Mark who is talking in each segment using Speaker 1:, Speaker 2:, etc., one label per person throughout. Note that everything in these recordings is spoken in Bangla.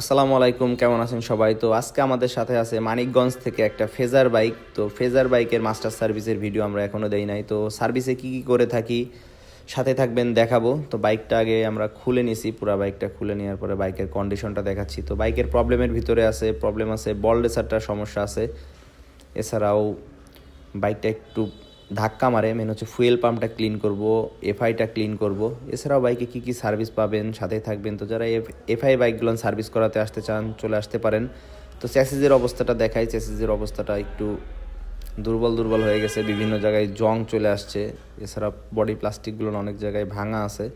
Speaker 1: আসসালামু আলাইকুম, কেমন আছেন সবাই? তো আজকে আমাদের সাথে আছে মানিকগঞ্জ থেকে একটা ফেজার বাইক। তো ফেজার বাইকের মাস্টার সার্ভিসের ভিডিও আমরা এখনও দেই নাই। তো সার্ভিসে কি কি করে থাকি, সাথে থাকবেন, দেখাবো। তো বাইকটা আগে আমরা খুলে নিছি, পুরো বাইকটা খুলে নেওয়ার পরে বাইকের কন্ডিশনটা দেখাচ্ছি। তো বাইকের প্রবলেমের ভিতরে আছে প্রবলেম আছে বল রেসারটার সমস্যা আছে। এছাড়াও বাইকটা একটু ধাক্কা মারে মেন হচ্ছে ফুয়েল পাম্পটা ক্লিন করব এফআইটা ক্লিন করব। এছাড়াও বাইকে কি কি সার্ভিস পাবেন সাথে থাকবেন। তো যারা এফ এফআই বাইকগুলো সার্ভিস করাতে আসতে চান, চলে আসতে পারেন। তো চ্যাসেজের অবস্থাটা দেখাই চ্যাসেজের অবস্থাটা একটু দুর্বল দুর্বল হয়ে গেছে। বিভিন্ন জায়গায় জং চলে আসছে। এছাড়া বডি প্লাস্টিকগুলো অনেক জায়গায় ভাঙা আছে।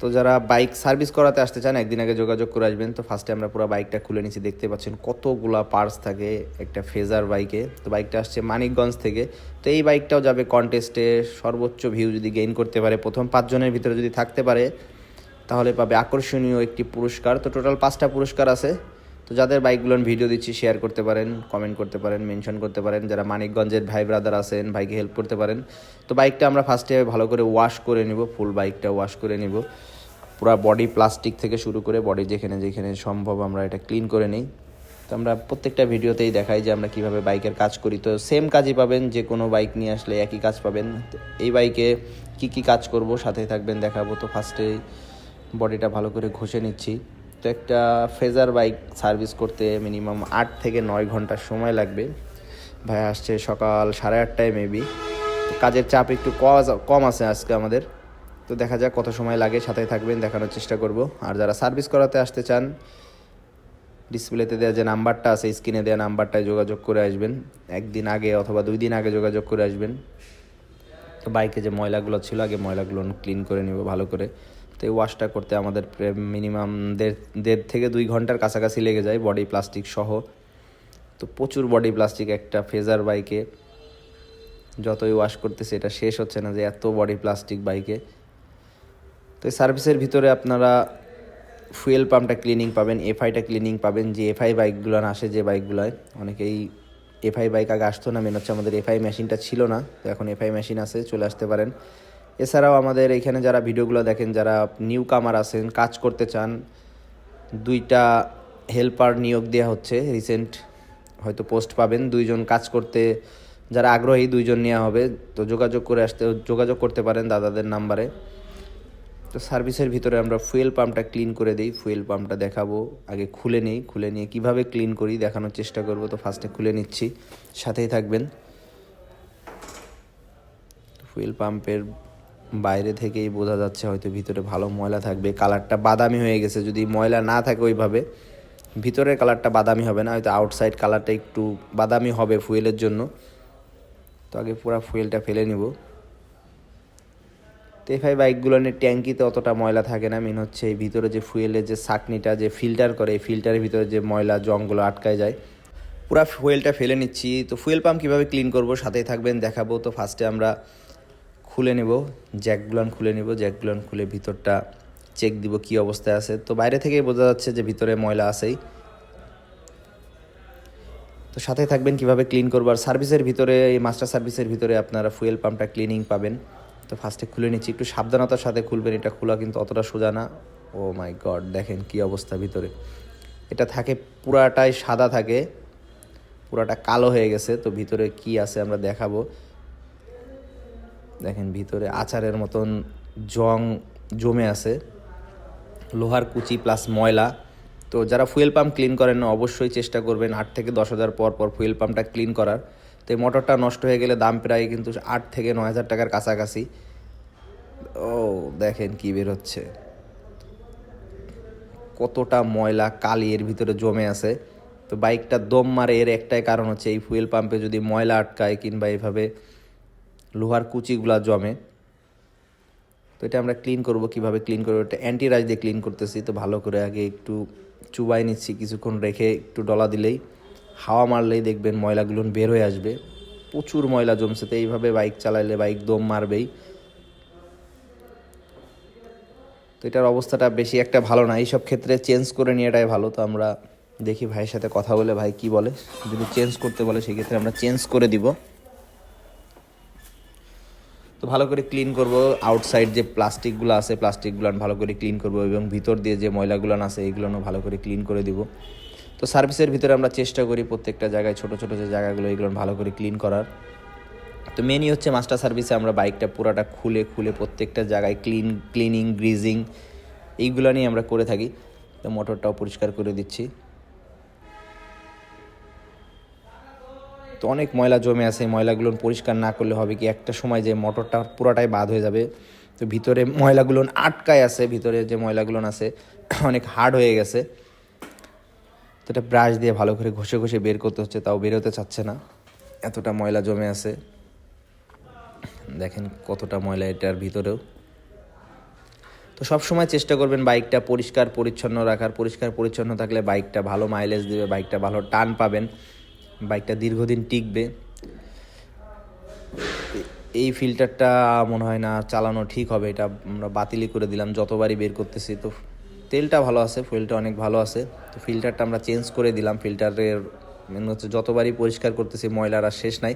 Speaker 1: তো যারা বাইক সার্ভিস করাতে আসতে চান, একদিন আগে যোগাযোগ করে আসবেন। তো ফার্স্টে আমরা পুরো বাইকটা খুলে নিচ্ছি দেখতে পাচ্ছেন কতগুলা পার্টস থাকে একটা ফেজার বাইকে তো বাইকটা আসছে মানিকগঞ্জ থেকে। তো এই বাইকটাও যাবে কন্টেস্টে সর্বোচ্চ ভিউ যদি গেইন করতে পারে, প্রথম পাঁচজনের ভিতরে যদি থাকতে পারে, তাহলে পাবে আকর্ষণীয় একটি পুরস্কার। তো টোটাল পাঁচটা পুরস্কার আছে। তো যাদের বাইকগুলোর ভিডিও দিচ্ছি শেয়ার করতে পারেন কমেন্ট করতে পারেন মেনশন করতে পারেন। যারা মানিকগঞ্জের ভাই ব্রাদার আছেন ভাইকে হেল্প করতে পারেন। তো বাইকটা আমরা ফার্স্টে ভালো করে ওয়াশ করে নিব ফুল বাইকটা ওয়াশ করে নিব। পুরো বডি প্লাস্টিক থেকে শুরু করে বডি যেখানে যেখানে সম্ভব আমরা এটা ক্লিন করে নিই। তো আমরা প্রত্যেকটা ভিডিওতেই দেখাই যে আমরা কীভাবে বাইকের কাজ করি। তো সেম কাজই পাবেন, যে কোনো বাইক নিয়ে আসলে একই কাজ পাবেন। এই বাইকে কি কি কাজ করব সাথে থাকবেন, দেখাবো। তো ফার্স্টে বডিটা ভালো করে ঘষে নিচ্ছি। তো একটা ফেজার বাইক সার্ভিস করতে মিনিমাম আট থেকে নয় ঘণ্টা সময় লাগবে। ভাই, আসছে সকাল সাড়ে আটটায় মেবি কাজের চাপ একটু কম আছে আজকে আমাদের। তো দেখা যাক কত সময় লাগে সাথে থাকবেন, দেখানোর চেষ্টা করব। আর যারা সার্ভিস করাতে আসতে চান ডিসপ্লেতে দেওয়া যে নাম্বারটা আছে স্ক্রিনে দেওয়া নাম্বারটায় যোগাযোগ করে আসবেন। একদিন আগে অথবা দুই দিন আগে যোগাযোগ করে আসবেন। তো বাইকে যে ময়লাগুলো ছিল, আগে ময়লাগুলো ক্লিন করে নেব ভালো করে। তো এই ওয়াশটা করতে আমাদের মিনিমাম দেড় দেড় থেকে দুই ঘণ্টার কাছাকাছি লেগে যায় বডি প্লাস্টিক সহ। তো প্রচুর বডি প্লাস্টিক একটা ফেজার বাইকে। যতই ওয়াশ করতেছে, এটা শেষ হচ্ছে না যে এত বডি প্লাস্টিক বাইকে। তো সার্ভিসের ভিতরে আপনারা ফুয়েল পাম্পটা ক্লিনিং পাবেন এফআইটা ক্লিনিং পাবেন, যে এফআই বাইকগুলো আসে, যে বাইকগুলোয় অনেকেই এফআই বাইক আগে আসতো না মেন হচ্ছে আমাদের এফআই মেশিনটা ছিল না, তো এখন এফআই মেশিন আছে, চলে আসতে পারেন। এছাড়াও আমাদের এখানে যারা ভিডিওগুলো দেখেন, যারা নিউ কামার আছেন, কাজ করতে চান, দুইটা হেল্পার নিয়োগ দেওয়া হচ্ছে রিসেন্ট হয়তো পোস্ট পাবেন, দুইজন কাজ করতে, যারা আগ্রহী দুইজন নেওয়া হবে, তো যোগাযোগ করে আসতে, যোগাযোগ করতে পারেন দাদাদের নাম্বারে তো সার্ভিসের ভিতরে আমরা ফুয়েল পাম্পটা ক্লিন করে দিই, ফুয়েল পাম্পটা দেখাবো। আগে খুলে নিই, খুলে নিয়ে কীভাবে ক্লিন করি দেখানোর চেষ্টা করব, তো ফার্স্টে খুলে নিচ্ছি। সাথেই থাকবেন। ফুয়েল পাম্পের বাইরে থেকেই বোঝা যাচ্ছে হয়তো ভিতরে ভালো ময়লা থাকবে। কালারটা বাদামি হয়ে গেছে, যদি ময়লা না থাকে ওইভাবে, ভিতরের কালারটা বাদামি হবে না, হয়তো আউটসাইড কালারটা একটু বাদামি হবে ফুয়েলের জন্য। তো আগে পুরো ফুয়েলটা ফেলে নিব। তো এফআই বাইকগুলো নিয়ে ট্যাঙ্কিতে অতটা ময়লা থাকে না। মেন হচ্ছে এই ভিতরে যে ফুয়েলের যে সাকনিটা, যে ফিল্টার করে, এই ফিল্টারের ভিতরে যে ময়লা, জংগুলো আটকায় যায়। পুরো ফুয়েলটা ফেলে নিচ্ছি। তো ফুয়েল পাম্প কীভাবে ক্লিন করব সাথেই থাকবেন, দেখাবো। তো ফার্স্টে আমরা খুলে নেব জ্যাকগুলান খুলে নেব। জ্যাকগুলান খুলে ভিতরটা চেক দিব কি অবস্থায় আছে। তো বাইরে থেকেই বোঝা যাচ্ছে যে ভিতরে ময়লা আছেই। তো সাথে থাকবেন কীভাবে ক্লিন করব। আর সার্ভিসের ভিতরে, এই মাস্টার সার্ভিসের ভিতরে আপনারা ফুয়েল পাম্পটা ক্লিনিং পাবেন। তো ফার্স্টে খুলে নিচ্ছি। একটু সাবধানতার সাথে খুলবেন, এটা খোলা কিন্তু অতটা সোজা না। ও মাই গড দেখেন কি অবস্থা ভিতরে। এটা থাকে, পুরাটাই সাদা থাকে। পুরাটা কালো হয়ে গেছে, তো ভিতরে কি আছে আমরা দেখাবো। দেখেন ভিতরে আচারের মতন জং জমে আছে। লোহার কুচি প্লাস ময়লা। তো যারা ফুয়েল পাম্প ক্লিন করেন না, অবশ্যই চেষ্টা করবেন। আট থেকে দশ হাজার পর পর ফুয়েল পাম্পটা ক্লিন করার। তো এই মোটরটা নষ্ট হয়ে গেলে দাম প্রায় কিন্তু আট থেকে নয় হাজার টাকার কাছাকাছি। ও, দেখেন কি বের হচ্ছে। কতটা ময়লা কালি এর ভিতরে জমে আছে। তো বাইকটা দম মারে এর একটাই কারণ হচ্ছে এই ফুয়েল পাম্পে যদি ময়লা আটকায় কিংবা এইভাবে লোহার কুচিগুলা জমে, তো এটা আমরা ক্লিন করব কীভাবে ক্লিন করব? এটা অ্যান্টি রাইস দিয়ে ক্লিন করতেছি, তো ভালো করে আগে একটু চুবাই নিচ্ছি, কিছুক্ষণ রেখে একটু ডলা দিলেই। হাওয়া মারলেই দেখবেন ময়লাগুলো বের হয়ে আসবে। প্রচুর ময়লা জমছে তো এইভাবে বাইক চালাইলে বাইক দম মারবেই। তো এটার অবস্থাটা বেশি একটা ভালো না, এইসব ক্ষেত্রে চেঞ্জ করে নেওয়াটাই ভালো। তো আমরা দেখি ভাইয়ের সাথে কথা বলে ভাই কি বলে। যদি চেঞ্জ করতে বলে, সেক্ষেত্রে আমরা চেঞ্জ করে দিব। তো ভালো করে ক্লিন করব, আউটসাইড যে প্লাস্টিকগুলো আছে, প্লাস্টিকগুলো ভালো করে ক্লিন করব এবং ভিতর দিয়ে যে ময়লাগুলো আছে এইগুলো ভালো করে ক্লিন করে দিব। তো সার্ভিসের ভিতরে আমরা চেষ্টা করি প্রত্যেকটা জায়গায় ছোট ছোট যে জায়গাগুলো, এগুলো ভালো করে ক্লিন করার। তো মেনই হচ্ছে মাস্টার সার্ভিসে আমরা বাইকটা পুরাটা খুলে খুলে প্রত্যেকটা জায়গায় ক্লিন ক্লিনিং গ্রিজিং এইগুলো নিয়ে আমরা করে থাকি। তো মোটরটাও পরিষ্কার করে দিচ্ছি। তো অনেক ময়লা জমে আছে ময়লাগুলো পরিষ্কার না করলে হবে কি? একটা সময় যে মোটরটা পুরোটাই বাদ হয়ে যাবে। তো ভিতরে ময়লাগুলো আটকায় আছে, ভিতরে যে ময়লাগুলো আছে, অনেক হার্ড হয়ে গেছে। তো এটা ব্রাশ দিয়ে ভালো করে ঘষে ঘষে বের করতে হচ্ছে, তাও বেরোতে চাচ্ছে না। এতটা ময়লা জমে আছে। দেখেন কতটা ময়লা এটার ভিতরেও। তো সব সময় চেষ্টা করবেন বাইকটা পরিষ্কার পরিচ্ছন্ন রাখার। পরিষ্কার পরিচ্ছন্ন থাকলে বাইকটা ভালো মাইলেজ দেবে, বাইকটা ভালো টান পাবেন। বাইকটা দীর্ঘদিন টিকবে। এই ফিল্টারটা মনে হয় না চালানো ঠিক হবে, এটা আমরা বাতিলই করে দিলাম, যতবারই বের করতেছি তো তেলটা ভালো আছে ফুয়েলটা অনেক ভালো আছে। তো ফিল্টারটা আমরা চেঞ্জ করে দিলাম। ফিল্টারের মেন হচ্ছে যতবারই পরিষ্কার করতেছি, ময়লার আর শেষ নাই।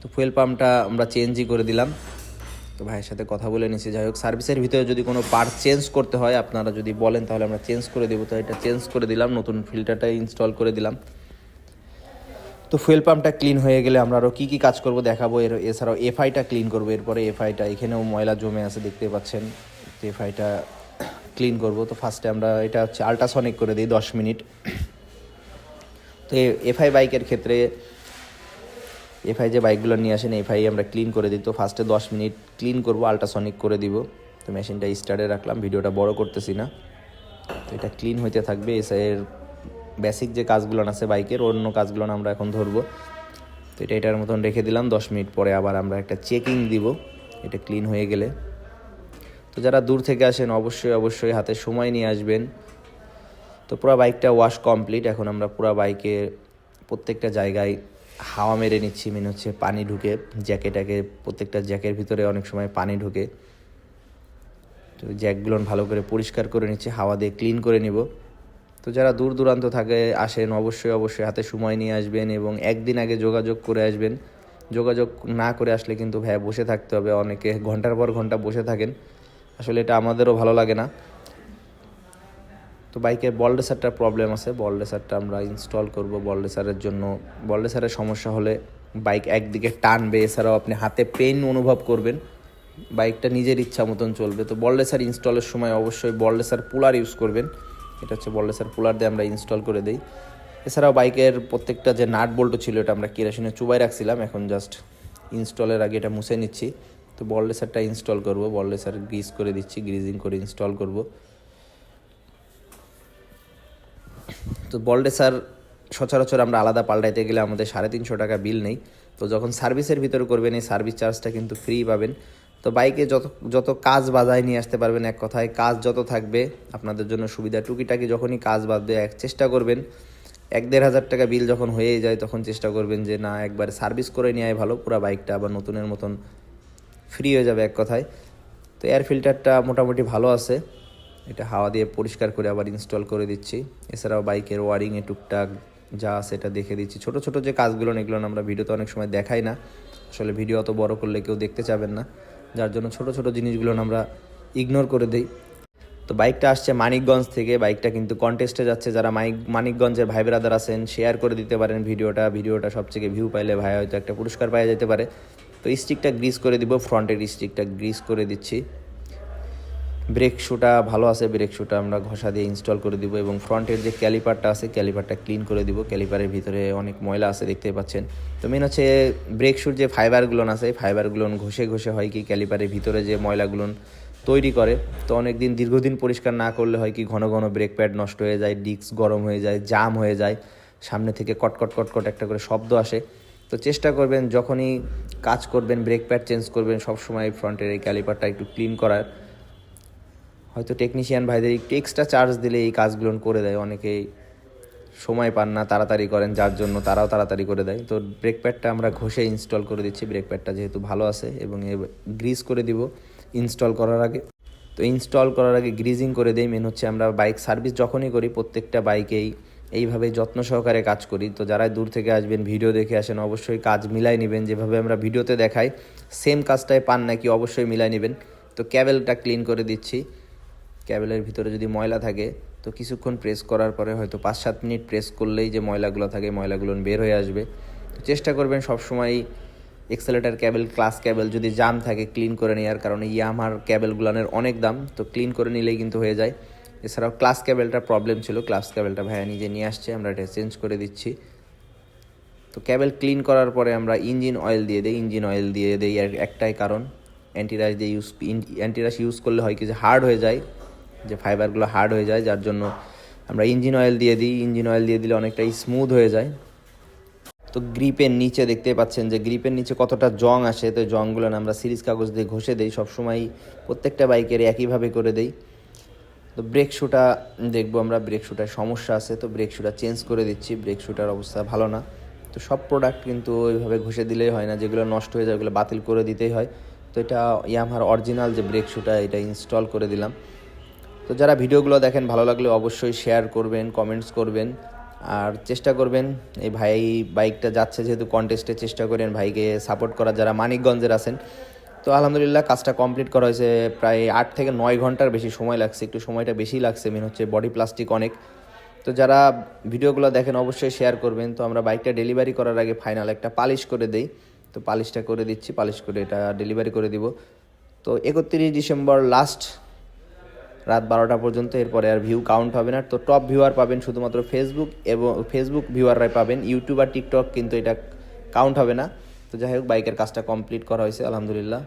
Speaker 1: তো ফুয়েল পাম্পটা আমরা চেঞ্জই করে দিলাম। তো ভাইয়ের সাথে কথা বলে নিছি। যাই হোক সার্ভিসের ভিতরে যদি কোনো পার্ট চেঞ্জ করতে হয়, আপনারা যদি বলেন, তাহলে আমরা চেঞ্জ করে দেবো। তো এটা চেঞ্জ করে দিলাম, নতুন ফিল্টারটা ইনস্টল করে দিলাম। তো ফুয়েল পাম্পটা ক্লিন হয়ে গেলে আমরা আরও কী কী কাজ করব দেখাবো। এর, এছাড়াও এফআইটা ক্লিন করব। এরপরে এফআইটা এখানেও ময়লা জমে আছে, দেখতে পাচ্ছেন। এফআইটা ক্লিন করব। তো ফার্স্টে আমরা এটা হচ্ছে আল্ট্রাসনিক করে দিই দশ মিনিট। তো এফআই বাইকের ক্ষেত্রে, এফআই যে বাইকগুলো নিয়ে আসেন, এফআই আমরা ক্লিন করে দিই। তো ফার্স্টে দশ মিনিট ক্লিন করব আল্ট্রাসনিক করে দিব। তো মেশিনটা স্টার্টে রাখলাম, ভিডিওটা বড় করতেছি না। তো এটা ক্লিন হইতে থাকবে এর বেসিক যে কাজগুলো আছে বাইকের, অন্য কাজগুলো আমরা এখন ধরবো। তো এটা এটার মতন রেখে দিলাম, দশ মিনিট পরে আবার আমরা একটা চেকিং দিব। এটা ক্লিন হয়ে গেলে। তো যারা দূর থেকে আসেন, অবশ্যই অবশ্যই হাতে সময় নিয়ে আসবেন। তো পুরো বাইকটা ওয়াশ কমপ্লিট এখন আমরা পুরো বাইকে প্রত্যেকটা জায়গায় হাওয়া মেরে নিচ্ছি। মেন হচ্ছে পানি ঢুকে জ্যাকেটাকে প্রত্যেকটা জ্যাকের ভিতরে অনেক সময় পানি ঢুকে। তো জ্যাকগুলো ভালো করে পরিষ্কার করে নিচ্ছি, হাওয়া দিয়ে ক্লিন করে নিব। তো যারা দূর দূরান্ত থাকে, আসেন, অবশ্যই অবশ্যই হাতে সময় নিয়ে আসবেন এবং একদিন আগে যোগাযোগ করে আসবেন। যোগাযোগ না করে আসলে কিন্তু ভাই বসে থাকতে হবে। অনেকে ঘণ্টার পর ঘণ্টা বসে থাকেন। আসলে এটা আমাদেরও ভালো লাগে না। তো বাইকের বল রেসারটার প্রবলেম আছে। বল রেসারটা আমরা ইনস্টল করব বল রেসারের জন্য। বল রেসারের সমস্যা হলে বাইক একদিকে টানবে, এছাড়াও আপনি হাতে পেন অনুভব করবেন। বাইকটা নিজের ইচ্ছা মতন চলবে। তো বল রেসার ইনস্টলের সময় অবশ্যই বল পুলার ইউজ করবেন। এটা হচ্ছে বল পুলার দিয়ে আমরা ইনস্টল করে দিই। এছাড়াও বাইকের প্রত্যেকটা যে নাট বল্ট ছিল, এটা আমরা কেরাসিনে চুবাই রাখছিলাম। এখন জাস্ট ইনস্টলের আগে এটা মুছে নিচ্ছি। তো বল রেসারটা ইনস্টল করব, বল রেসার গ্রিজ করে দিচ্ছি গ্রিজিং করে ইনস্টল করব। তো বল রেসার সচরাচর আমরা আলাদা পাল্টাইতে গেলে আমাদের সাড়ে তিনশো টাকা বিল নেই। তো যখন সার্ভিসের ভিতরে করবেন, এই সার্ভিস চার্জটা কিন্তু ফ্রি পাবেন। তো বাইকে যত যত কাজ বাজায় নিয়ে আসতে পারবেন এক কথায়, কাজ যত থাকবে, আপনাদের জন্য সুবিধা। টুকিটাকি যখনই কাজ বাঁধবে এক চেষ্টা করবেন। এক দেড় হাজার টাকা বিল যখন হয়ে যায়, তখন চেষ্টা করবেন যে, না, একবার সার্ভিস করে নেওয়াই ভালো, পুরো বাইকটা আবার নতুনের মতন ফ্রি হয়ে যাবে এক কথায়। তো এয়ার ফিল্টারটা মোটামুটি ভালো আছে। এটা হাওয়া দিয়ে পরিষ্কার করে আবার ইনস্টল করে দিচ্ছি। এছাড়াও বাইকের ওয়ারিংয়ে টুকটাক যা সেটা দেখে দিচ্ছি। ছোট ছোট যে কাজগুলো এগুলো আমরা ভিডিওতে অনেক সময় দেখাই না। আসলে ভিডিও অত বড় করলে কেউ দেখতে চাবেন না। যার জন্য ছোট ছোট জিনিসগুলো আমরা ইগনোর করে দিই। তো বাইকটা আসছে মানিকগঞ্জ থেকে। বাইকটা কিন্তু কন্টেস্টে যাচ্ছে। যারা মানিক মানিকগঞ্জের ভাই ব্রাদার আছেন শেয়ার করে দিতে পারেন ভিডিওটা। ভিডিওটা সবথেকে ভিউ পাইলে ভাই হয়তো একটা পুরস্কার পাওয়া যেতে পারে। তো স্টিকটা গ্রিস করে দিব ফ্রন্টের স্টিকটা গ্রিস করে দিচ্ছি। ব্রেক শুটা ভালো আছে ব্রেক শুটা আমরা ঘষা দিয়ে ইনস্টল করে দিব এবং ফ্রন্টের যে ক্যালিপারটা আছে ক্যালিপারটা ক্লিন করে দিব। ক্যালিপারের ভিতরে অনেক ময়লা আছে, দেখতে পাচ্ছেন। তো মেন হচ্ছে ব্রেক শুর যে ফাইবারগুলো আছে ফাইবারগুলো ঘষে ঘষে হয় কি ক্যালিপারের ভিতরে যে ময়লাগুলো তৈরি করে। তো অনেক দিন দীর্ঘদিন পরিষ্কার না করলে হয় কি, ঘন ঘন ব্রেক প্যাড নষ্ট হয়ে যায় ডিস্ক গরম হয়ে যায় জাম হয়ে যায়। সামনে থেকে কটকট কটকট একটা করে শব্দ আসে। তো চেষ্টা করবেন যখনই কাজ করবেন ব্রেক প্যাড চেঞ্জ করবেন সবসময় ফ্রন্টের এই ক্যালিপারটা একটু ক্লিন করার। হয়তো টেকনিশিয়ান ভাইদের একটু এক্সট্রা চার্জ দিলে এই কাজগুলো করে দেয়। অনেকেই সময় পান না, তাড়াতাড়ি করেন, যার জন্য তারাও তাড়াতাড়ি করে দেয়। তো ব্রেক প্যাডটা আমরা ঘষে ইনস্টল করে দিচ্ছি। ব্রেক প্যাডটা যেহেতু ভালো আছে এবং গ্রিজ করে দিব ইনস্টল করার আগে। তো ইনস্টল করার আগে গ্রিজিং করে দেই। মেন হচ্ছে আমরা বাইক সার্ভিস যখনই করি, প্রত্যেকটা বাইকেই এইভাবে যত্ন সহকারে কাজ করি। তো যারা দূর থেকে আসবেন, ভিডিও দেখে আসেন, অবশ্যই কাজ মিলাই নেবেন। যেভাবে আমরা ভিডিওতে দেখাই, সেম কাজটাই পান নাকি অবশ্যই মিলাই নেবেন। তো ক্যাবেলটা ক্লিন করে দিচ্ছি। ক্যাবেলের ভিতরে যদি ময়লা থাকে, তো কিছুক্ষণ প্রেস করার পরে হয়তো পাঁচ সাত মিনিট প্রেস করলেই যে ময়লাগুলো থাকে, ময়লাগুলো বের হয়ে আসবে। তো চেষ্টা করবেন সবসময় এক্সেলেটার ক্যাবেল ক্লাস ক্যাবেল যদি জাম থাকে, ক্লিন করে নেওয়ার। কারণে ইয়ামার ক্যাবেলগুলোনের অনেক দাম, তো ক্লিন করে নিলেই কিন্তু হয়ে যায়। এছাড়াও ক্লাস ক্যাবেলটা প্রবলেম ছিল। ক্লাস ক্যাবেলটা ভাইয়া নিজে নিয়ে আসছে, আমরা এটা চেঞ্জ করে দিচ্ছি। তো ক্যাবেল ক্লিন করার পরে আমরা ইঞ্জিন অয়েল দিয়ে দিই ইঞ্জিন অয়েল দিয়ে দিই একটাই কারণ। অ্যান্টিরাস দিয়ে ইউজ অ্যান্টিরাস ইউজ করলে হয় কি যে হার্ড হয়ে যায়, যে ফাইবারগুলো হার্ড হয়ে যায়, যার জন্য আমরা ইঞ্জিন অয়েল দিয়ে দিই। ইঞ্জিন অয়েল দিয়ে দিলে অনেকটাই স্মুথ হয়ে যায়। তো গ্রিপের নিচে দেখতে পাচ্ছেন যে গ্রিপের নিচে কতটা জং আসে। তো জংগুলো আমরা সিরিজ কাগজ দিয়ে ঘষে দিই সবসময় প্রত্যেকটা বাইকের একইভাবে করে দেই। তো ব্রেক শুটা দেখব আমরা ব্রেক শুটার সমস্যা আছে, তো ব্রেক শুটা চেঞ্জ করে দিচ্ছি ব্রেক শুটার অবস্থা ভালো না। তো সব প্রোডাক্ট কিন্তু ওইভাবে ঘষে দিলেই হয় না, যেগুলো নষ্ট হয়ে যায় ওগুলো বাতিল করে দিতেই হয়। তো এটা ইয়ামার অরিজিনাল যে ব্রেক শুটা এটা ইনস্টল করে দিলাম। তো যারা ভিডিওগুলো দেখেন, ভালো লাগলে অবশ্যই শেয়ার করবেন কমেন্টস করবেন। আর চেষ্টা করবেন, এই ভাই বাইকটা যাচ্ছে যেহেতু কন্টেস্টে চেষ্টা করেন ভাইকে সাপোর্ট করার। যারা মানিকগঞ্জের আছেন তো আলহামদুলিল্লাহ কাজটা কমপ্লিট করা হয়েছে প্রায় আট থেকে নয় ঘণ্টার বেশি সময় লাগছে, একটু সময়টা বেশি লাগছে মেন হচ্ছে বডি প্লাস্টিক অনেক। তো যারা ভিডিওগুলো দেখেন অবশ্যই শেয়ার করবেন। তো আমরা বাইকটা ডেলিভারি করার আগে ফাইনাল একটা পালিশ করে দেই। তো পালিশটা করে দিচ্ছি, পালিশ করে এটা ডেলিভারি করে দিব। তো একত্রিশ ডিসেম্বর লাস্ট রাত বারোটা পর্যন্ত, এরপরে আর ভিউ কাউন্ট হবে না। তো টপ ভিউয়ার পাবেন শুধুমাত্র ফেসবুক এবং ফেসবুক ভিউয়াররাই পাবেন। ইউটিউব আর টিকটক কিন্তু এটা কাউন্ট হবে না। তো যাই হোক বাইকের কাজটা কমপ্লিট করা হয়েছে আলহামদুলিল্লাহ।